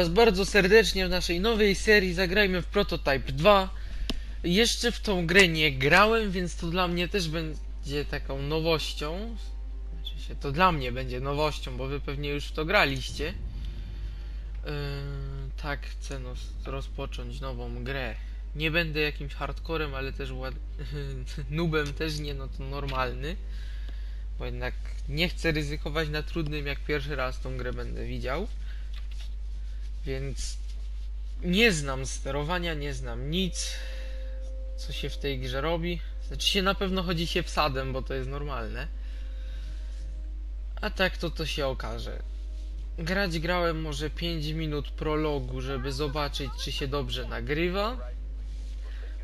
Was bardzo serdecznie w naszej nowej serii Zagrajmy w Prototype 2. Jeszcze w tą grę nie grałem, więc to dla mnie też będzie taką nowością. Znaczy się, to dla mnie będzie nowością, bo Wy pewnie już w to graliście. Yy, tak, chcę no, rozpocząć nową grę. Nie będę jakimś hardcorem, ale też ład... nubem też nie, no to normalny. Bo jednak nie chcę ryzykować na trudnym, jak pierwszy raz tą grę będę widział. Więc nie znam sterowania, nie znam nic, co się w tej grze robi. Znaczy się na pewno chodzi się wsadem, bo to jest normalne. A tak to to się okaże. Grać grałem może 5 minut prologu, żeby zobaczyć, czy się dobrze nagrywa.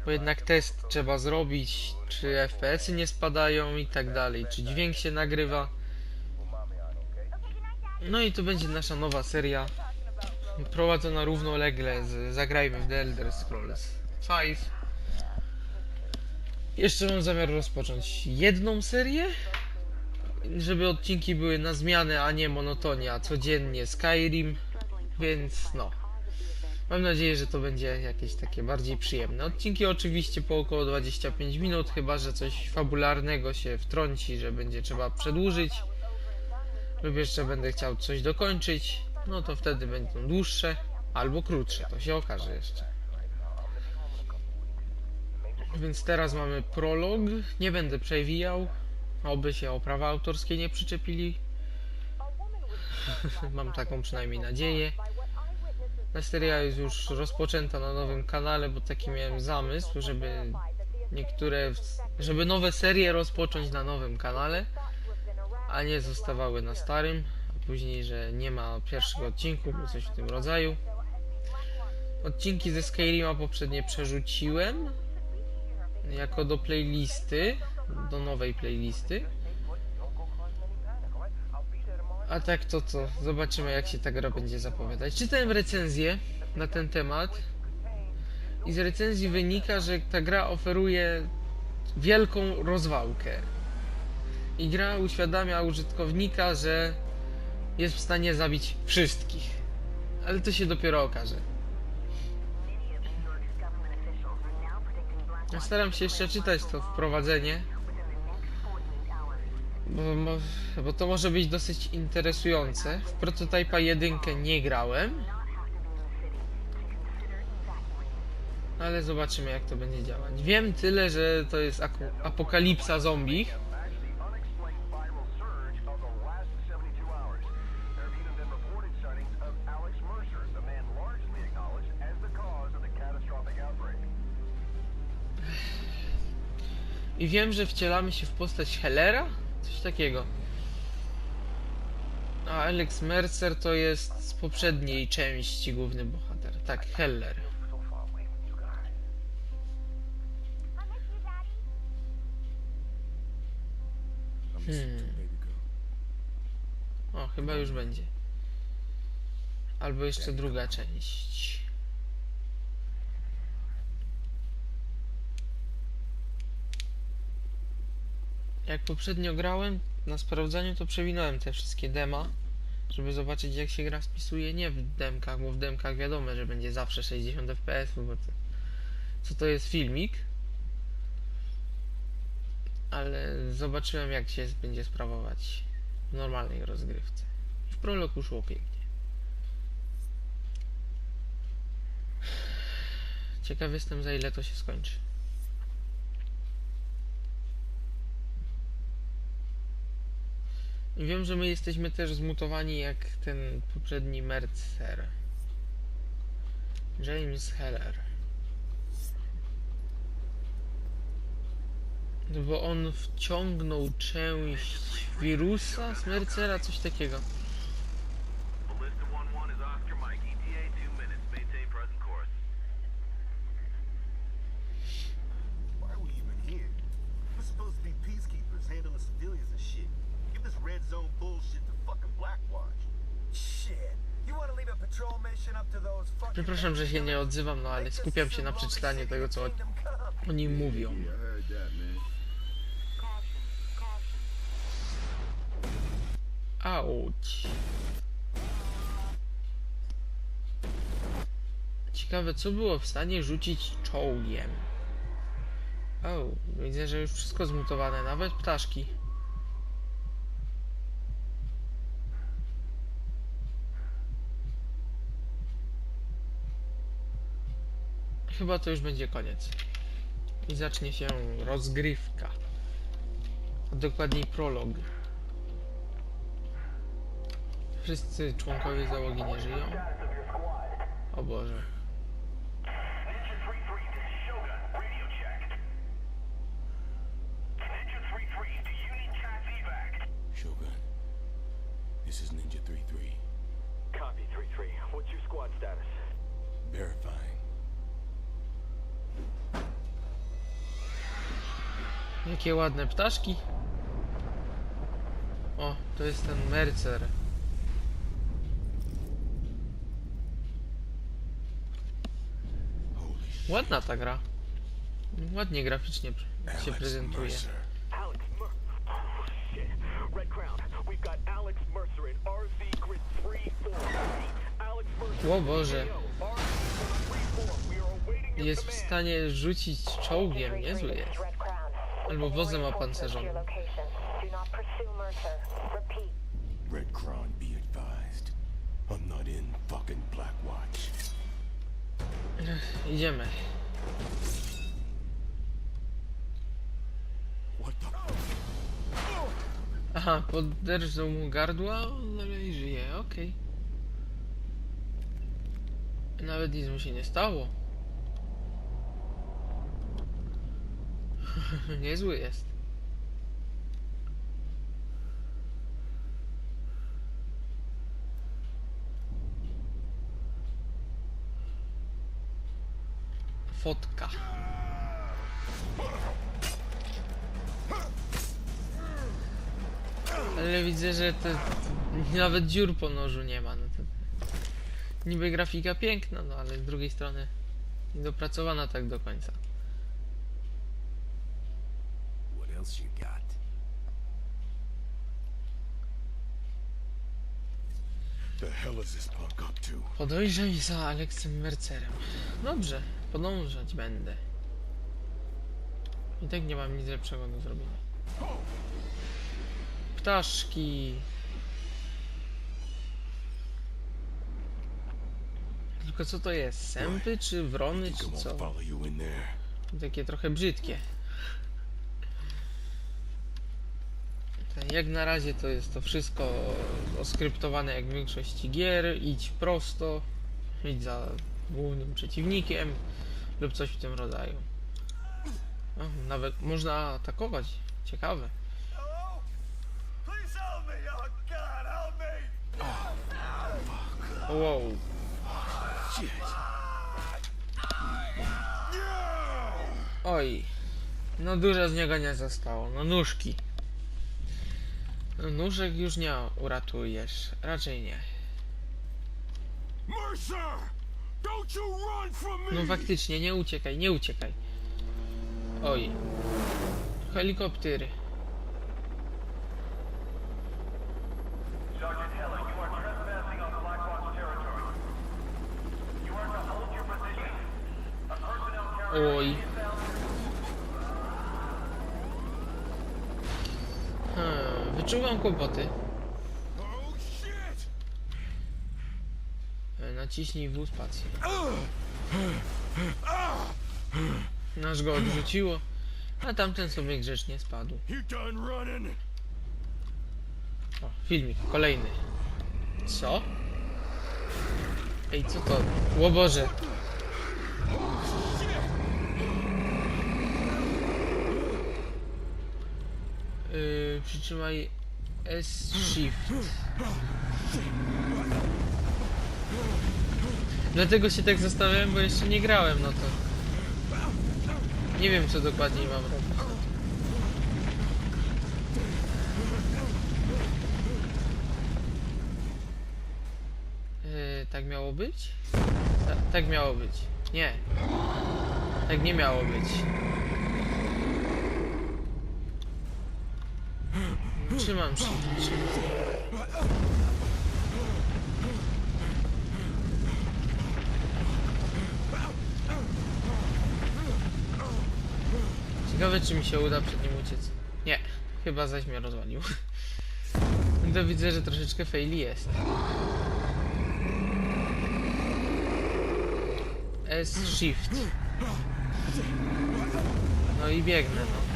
Bo jednak test trzeba zrobić, czy FPS-y nie spadają i tak dalej, czy dźwięk się nagrywa. No i to będzie nasza nowa seria prowadzona równolegle z Zagrajmy w The Elder Scrolls 5. Jeszcze mam zamiar rozpocząć jedną serię, żeby odcinki były na zmianę, a nie monotonia, codziennie Skyrim, więc no. Mam nadzieję, że to będzie jakieś takie bardziej przyjemne. Odcinki oczywiście po około 25 minut, chyba że coś fabularnego się wtrąci, że będzie trzeba przedłużyć lub jeszcze będę chciał coś dokończyć, no to wtedy będą dłuższe albo krótsze, to się okaże jeszcze. Więc teraz mamy prolog, nie będę przewijał, oby się o prawa autorskie nie przyczepili. Mam taką przynajmniej nadzieję. Ta seria jest już rozpoczęta na nowym kanale, bo taki miałem zamysł, żeby niektóre, żeby nowe serie rozpocząć na nowym kanale, a nie zostawały na starym później, że nie ma pierwszego odcinku, lub coś w tym rodzaju. Odcinki ze Skyrima poprzednie przerzuciłem jako do playlisty, do nowej playlisty. A tak to co, zobaczymy jak się ta gra będzie zapowiadać. Czytałem recenzję na ten temat i z recenzji wynika, że ta gra oferuje wielką rozwałkę. I gra uświadamia użytkownika, że jest w stanie zabić wszystkich. Ale to się dopiero okaże. Ja staram się jeszcze czytać to wprowadzenie. Bo, bo to może być dosyć interesujące. W Prototypa 1 nie grałem. Ale zobaczymy jak to będzie działać. Wiem tyle, że to jest apokalipsa zombie. I wiem, że wcielamy się w postać Hellera? Coś takiego. A Alex Mercer to jest z poprzedniej części główny bohater. Tak, Heller. Hmm. O, chyba już będzie. Albo jeszcze druga część. Jak poprzednio grałem na sprawdzaniu, to przewinąłem te wszystkie dema, żeby zobaczyć jak się gra spisuje nie w demkach, bo w demkach wiadomo, że będzie zawsze 60 fps, bo to, co to jest filmik. Ale zobaczyłem jak się będzie sprawować w normalnej rozgrywce. W prologu szło pięknie. Ciekaw jestem za ile to się skończy. I wiem, że my jesteśmy też zmutowani jak ten poprzedni Mercer. James Heller. No Bo on wciągnął część wirusa z Mercera, coś takiego. Ballista 1-1 is Oscar Mike. ETA 2 minutes. Maintain present course. Why are we even here? We're supposed to be peacekeepers, handling civilians and shit. Give this red zone bullshit to fucking Blackwatch. Shit. You want to leave a patrol mission up to those fucking Przepraszam, że się nie odzywam, no ale skupiam się na przeczytaniu tego, co oni mówią. Auć. Ciekawe, co było w stanie rzucić czołgiem. O, widzę, że już wszystko zmutowane, nawet ptaszki. Chyba to już będzie koniec. I zacznie się rozgrywka. A dokładniej prolog. Wszyscy członkowie załogi nie żyją. O Boże. Ninja 3-3, this is Shogun. Radio check. Ninja 3-3, do you need CAS evac? Shogun, this is Ninja 3-3, Copy 3-3. What's your squad status? verifying. Jakie ładne ptaszki. O, to jest ten Mercer. Ładna ta gra. Ładnie graficznie się prezentuje. Mercer. Alex Mer... Shit. Red Crown, we've got Alex Mercer in RZ Grid 3-4. Alex Mercer... O Boże. KO. RZ Grid 3-4. We are awaiting your Jest w stanie rzucić czołgiem, niezły jest. Albo wozem opancerzonym. Red Crown, be advised. I'm not in fucking Blackwatch. Idziemy. What the? Aha, poderżnął mu gardła, ale i żyje, okej. Nawet nic mu się nie stało. Niezły jest. Fotka. Ale widzę, że to nawet dziur po nożu nie ma. No to niby grafika piękna, no ale z drugiej strony niedopracowana tak do końca. What else you got? The hell is this punk up to? Za Aleksem Mercerem. Dobrze, podążać będę. I tak nie mam nic lepszego do zrobienia. Ptaszki. Tylko co to jest? Sępy czy wrony czy co? Takie trochę brzydkie. Ten- Jak na razie to jest to wszystko oskryptowane jak w większości gier. Idź prosto, idź za głównym przeciwnikiem lub coś w tym rodzaju. O, nawet można atakować. Ciekawe. Wow. Oj. No dużo z niego nie zostało. No nóżki. Nóżek już nie uratujesz. Raczej nie. No faktycznie, nie uciekaj, nie uciekaj. Oj. Helikoptery. Sergeant Heller, you are trespassing on Blackwatch territory. You are to hold your position. A personnel carrier Oj. Hmm, wyczuwam kłopoty. E, Naciśnij W spację. Nasz go odrzuciło, a tamten sobie grzecznie spadł. O, filmik, kolejny. Co? Ej, co to? O Boże. Yy, przytrzymaj S-Shift. Dlatego się tak zastanawiałem, bo jeszcze nie grałem, no to... Nie wiem, co dokładnie mam robić. Yy, tak miało być? Ta, tak miało być. Nie. Tak nie miało być. Trzymam się. Ciekawe czy mi się uda przed nim uciec. Nie, chyba zaś mnie rozwalił. To widzę, że troszeczkę faili jest. S-Shift. No i biegnę, no.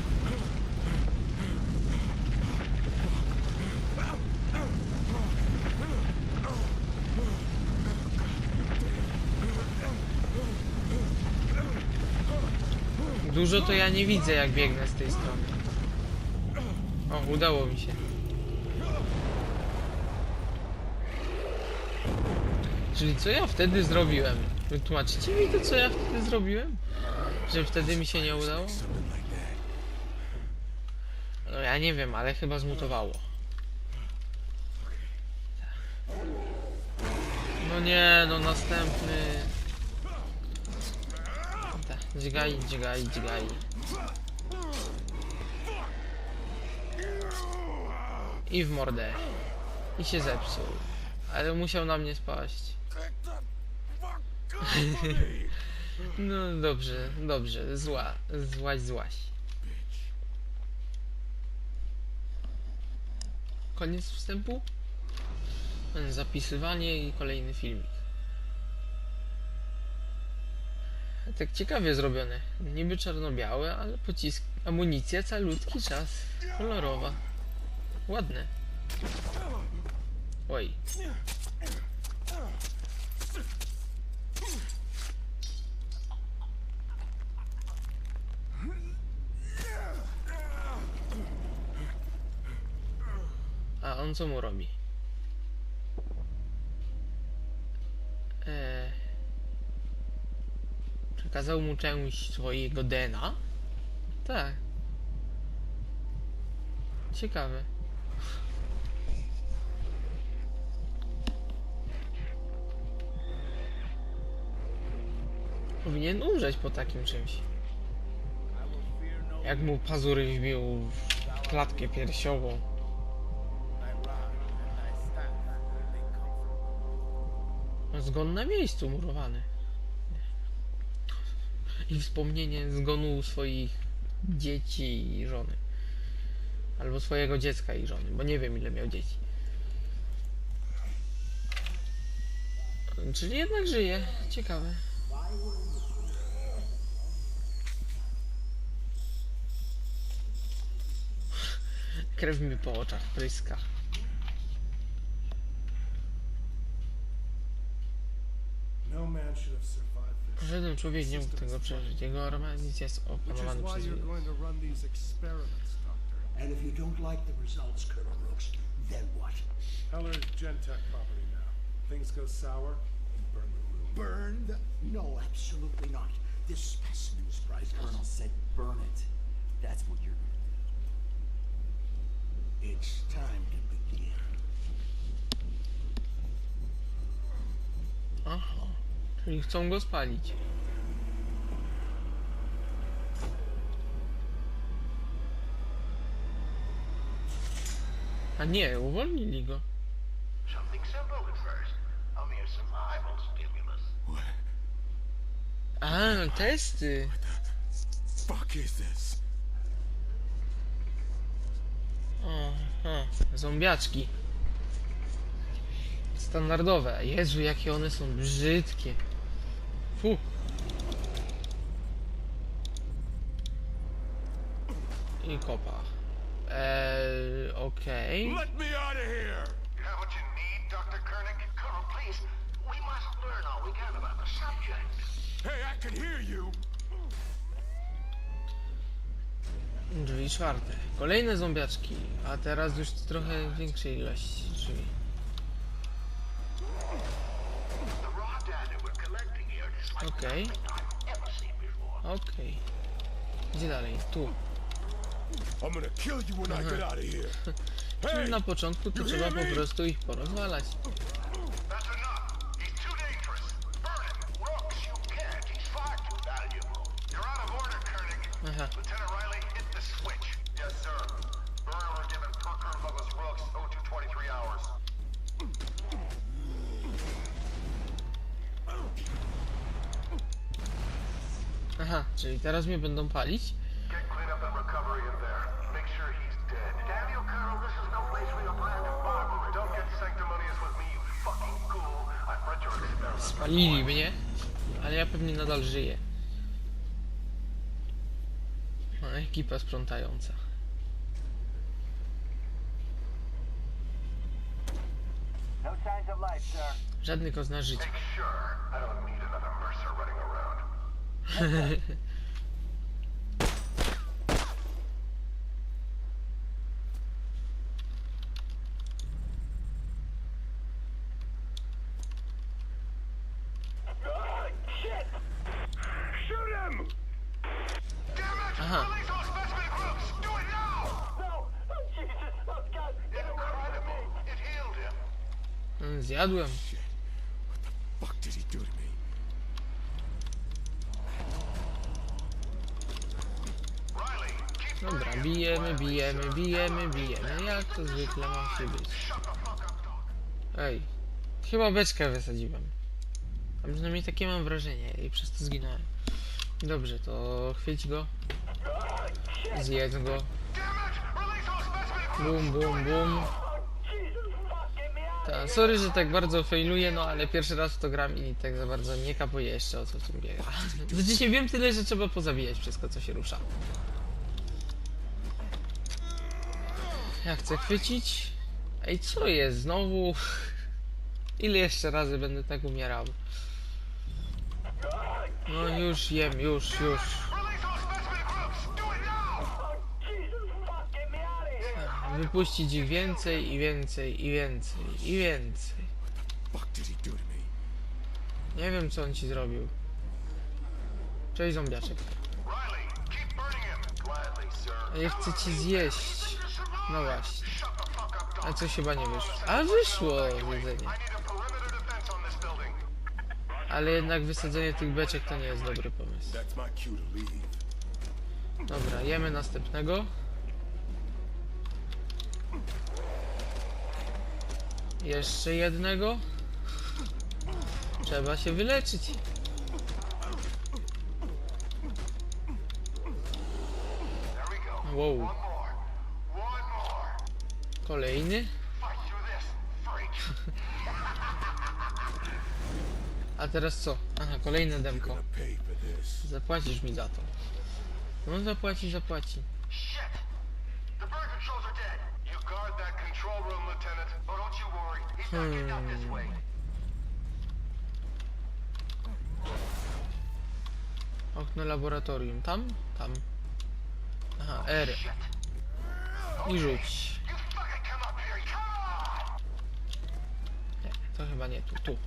Dużo to ja nie widzę, jak biegnę z tej strony. O, udało mi się. Czyli co ja wtedy zrobiłem? Wytłumaczycie mi to, co ja wtedy zrobiłem? Że wtedy mi się nie udało? No ja nie wiem, ale chyba zmutowało. No nie, no następny. Dźgaj, dźgaj, dźgaj. I w mordę. I się zepsuł. Ale musiał na mnie spaść. No dobrze, dobrze. Zła, złaś, złaś. Koniec wstępu? Zapisywanie i kolejny filmik. Tak ciekawie zrobione. Niby czarno-białe, ale pocisk. Amunicja calutki czas. Kolorowa. Ładne. Oj. A on co mu robi? Przekazał mu część swojego DNA? Tak. Ciekawe. Powinien umrzeć po takim czymś. Jak mu pazury wbił w klatkę piersiową. Zgon na miejscu murowany. I wspomnienie zgonu swoich dzieci i żony. Albo swojego dziecka i żony, bo nie wiem ile miał dzieci. Czyli jednak żyje. Ciekawe. Krew mi po oczach pryska. Żaden człowiek nie mógł tego przeżyć. Jego organizm jest opanowany why przez you're wirus. going to run these experiments, Doctor. And if you don't like the results, Colonel Rooks, then what? Heller is Gentech property now. Things go sour, you burn the room. Burned? No, absolutely not. This specimen's priceless. Colonel said burn it. That's what you're gonna It's time to begin. Aha. Czyli chcą go spalić. A nie, uwolnili go. A, testy. fuck is this? Aha, zombiaczki. Standardowe. Jezu, jakie one są brzydkie. Fu. I kopa. Eee, okej. Let me out of here! You have what you need, Dr. Koenig? Colonel, please. We must learn all we can about the subject. Hey, I can hear you! Drzwi czwarte. Kolejne zombiaczki, a teraz już trochę większej ilości drzwi. Kill you when I get out of here. Czyli Hey! na początku to you trzeba hear po me? prostu ich porozwalać. That's Aha, czyli teraz mnie będą palić? Spalili mnie, ale ja pewnie nadal żyję. No, ekipa sprzątająca. Żadnych oznak życia. Zjadłem. Bijemy, bijemy, bijemy, bijemy. Jak to zwykle ma się być. Ej, chyba beczkę wysadziłem. A przynajmniej takie mam wrażenie i przez to zginąłem. Dobrze, to chwyć go. Zjedz go. Bum, bum, bum. Ta, sorry, że tak bardzo failuję, no ale pierwszy raz to gram i tak za bardzo nie kapuję jeszcze o co w tym biega. Znaczy nie wiem tyle, że trzeba pozabijać wszystko co się rusza. Ja chcę chwycić. Ej, co jest? Znowu? Ile jeszcze razy będę tak umierał? No już jem, już, już. Wypuścić ich więcej i więcej i więcej i więcej. Nie wiem co on ci zrobił. Cześć zombiaczek. Ja chcę cię zjeść. No właśnie. A co chyba nie wyszło? A wyszło jedzenie. Ale jednak wysadzenie tych beczek to nie jest dobry pomysł. Dobra, jemy następnego. Jeszcze jednego. Trzeba się wyleczyć. Wow. One more. One more. Kolejny. A teraz co? Aha, kolejne demko. Zapłacisz mi za to. No zapłaci, zapłaci. Way. Okno laboratorium. Tam? Tam. Aha, R. I rzuć. You fucking come up here. Come on! Nie, to chyba nie tu.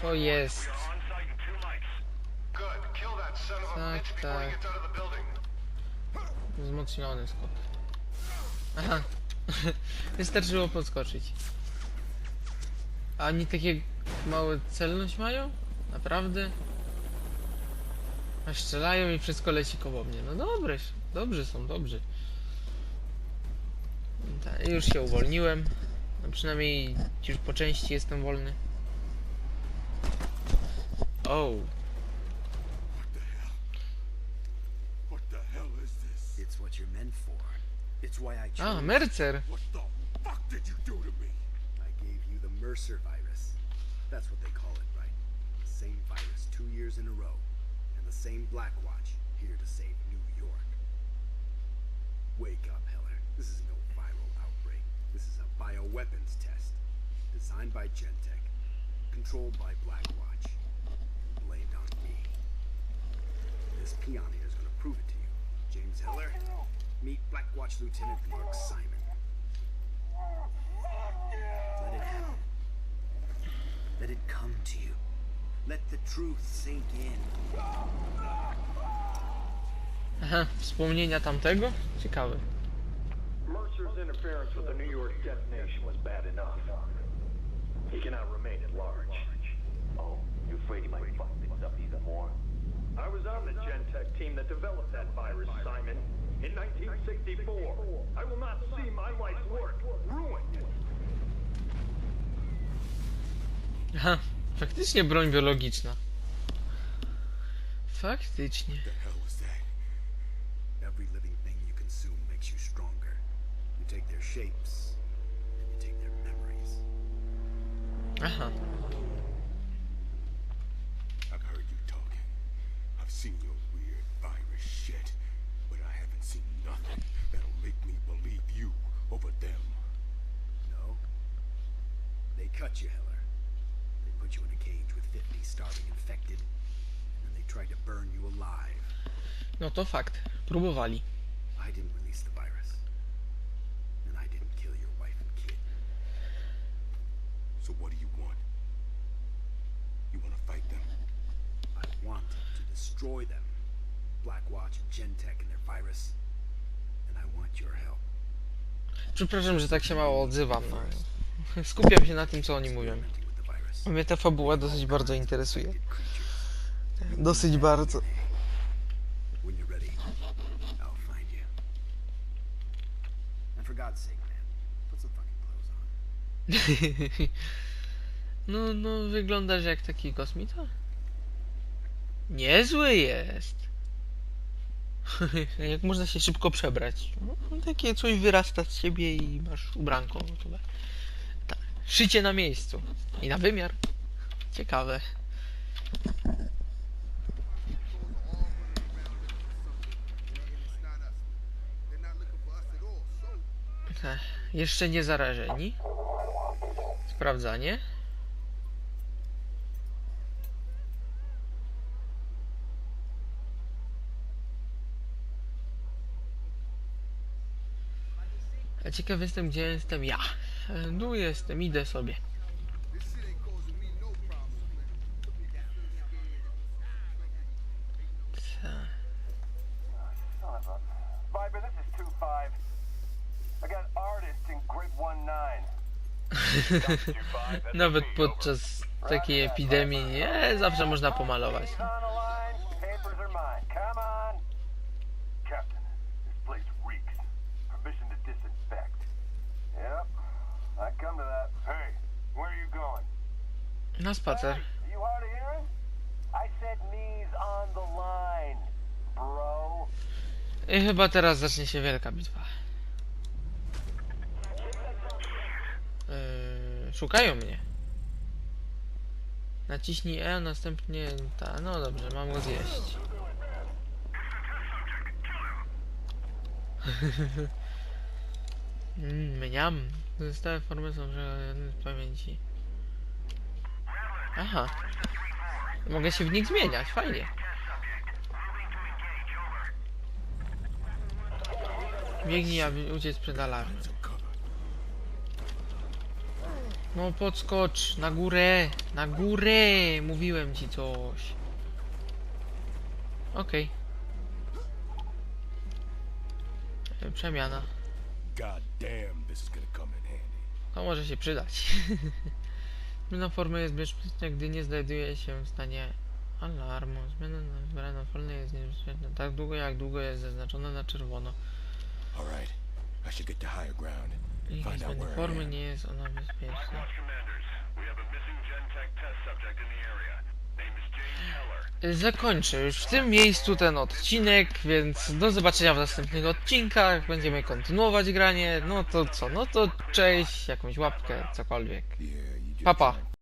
Co jest? Tak, tak. Wzmocniony skok. Aha. Wystarczyło podskoczyć. A oni takie małe celność mają? Naprawdę? A strzelają i wszystko leci koło mnie. No dobre, dobrzy są, dobrzy. Ta, już się uwolniłem. No przynajmniej już po części jestem wolny. O, What the hell is this? It's what you're meant for. It's why I a chose. Mercer. What the fuck did you do to me? I gave you the Mercer virus. That's what they call it, right? The same virus two years in a row. And the same Black Watch here to save New York. Wake up, Heller. This is no. This is a bioweapons test. Designed by Gentech. Controlled by Blackwatch, Blamed on me. This peon here is gonna prove it to you. James Heller, meet Blackwatch Lieutenant Mark Simon. Let it happen. Let it come to you. Let the truth sink in. Aha, wspomnienia tamtego? Ciekawe. Mercer's interference with the New York detonation was bad enough. He cannot remain at large. Oh, you're afraid he might fuck things up even more? I was on the Gentech team that developed that virus, Simon. In 1964. I will not see my life's work ruined. Aha, faktycznie broń biologiczna. Faktycznie. take their shapes, and you take their memories. Uh huh. I've heard you talking. I've seen your weird virus shit, but I haven't seen nothing that'll make me believe you over them. No. They cut you, Heller. They put you in a cage with 50 starving infected, and they tried to burn you alive. No to fact, Próbowali. Przepraszam, że tak się mało odzywam. No. Skupiam się na tym, co oni mówią. Mnie ta fabuła dosyć bardzo interesuje. Dosyć bardzo. No, no, wyglądasz jak taki kosmita. Niezły jest. jak można się szybko przebrać. No, takie coś wyrasta z ciebie i masz ubranko. Tak. Szycie na miejscu. I na wymiar. Ciekawe. Ech, Jeszcze nie zarażeni. Sprawdzanie. Ciekaw jestem, gdzie jestem ja. E, Tu jestem, idę sobie. Co? Son of a... Viper, this is 2-5. I got artists in grid 1-9. Nawet podczas takiej epidemii nie zawsze można pomalować. Na spacer. I chyba teraz zacznie się wielka bitwa. Yy, szukają mnie. Naciśnij E, następnie ta. No dobrze, mam go zjeść. Mmm, mniam. Zostałe formy są z pamięci. Aha. Mogę się w nich zmieniać, fajnie. Biegnij, aby uciec przed alarmem. No podskocz, na górę, na górę, mówiłem ci coś. Okej. E, Przemiana. To może się przydać. Zmiana formy jest bezpieczna, gdy nie znajduje się w stanie alarmu. Zmiana na wybraną formę jest niebezpieczna tak długo, jak długo jest zaznaczona na czerwono. All right, I should get to higher ground. Jeśli Find out zmiany formy nie jest ona bezpieczna. Zakończę już w tym miejscu ten odcinek, więc do zobaczenia w następnych odcinkach. Będziemy kontynuować granie. No to co? No to cześć, jakąś łapkę, cokolwiek. Yeah, you